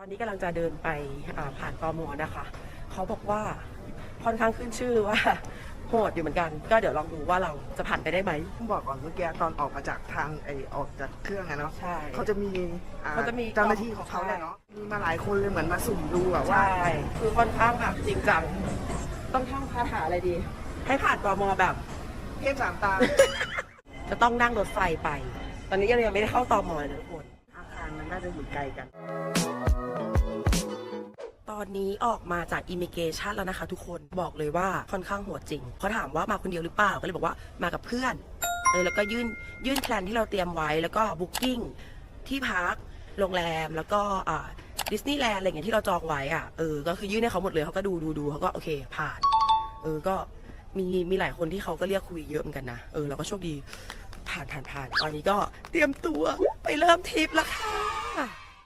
ตอนนี้กำลังจะเดินไปอ่าผ่านตอมอนะคะ เขาบอกว่าค่อนข้างขึ้นชื่อว่าโหดอยู่เหมือนกัน ก็เดี๋ยวลองดูว่าเราจะผ่านไปได้ไหมต้องบอกก่อนเมื่อกี้ตอนออกมาจากทางไอออกจากเครื่องอะเนาะใช่เขาจะมีอ่เขาจะมีเจ้าหน้าที่ของเขาเนี่ยเนาะมีมาหลายคนเลยเหมือนมาสุ่มดูอะว่าใช่คือค่อนข้างแบบจริงจังต้องท่องคาถาอะไรดี ให้ผ่านตอมอแบบเทพสามตาจะต้องนั่งรถไฟไป ตอนนี้ยังไม่ได้เข้าตอมอเลยนะทุกคนาคารมันน่าจะอยู่ไกลกัน ตอนนี้ออกมาจากอิมิเกชันแล้วนะคะ ทุกคนบอกเลยว่าค่อนข้างโหดจริงเขาถามว่ามาคนเดียวหรือเปล่าก็เลยบอกว่ามากับเพื่อนเออแล้วก็ยื่นยื่นแพลนที่เราเตรียมไว้แล้วก็บุ๊กิ้งที่พักโรงแรมแล้วก็อ่าดิสนีย์แลนด์อะไรอย่างเงี้ยที่เราจองไว้อะเออก็คือยื่นให้เขาหมดเลยเขาก็ดูดูดูเขาก็โอเคผ่าน เออก็มีมีหลายคนที่เขาก็เรียกคุยเยอะเหมือนกันนะเออเราก็โชคดีผ่านผ่านผ่านตอนนี้ก็เตรียมตัวไปเริ่มทริปแล้วค่ะ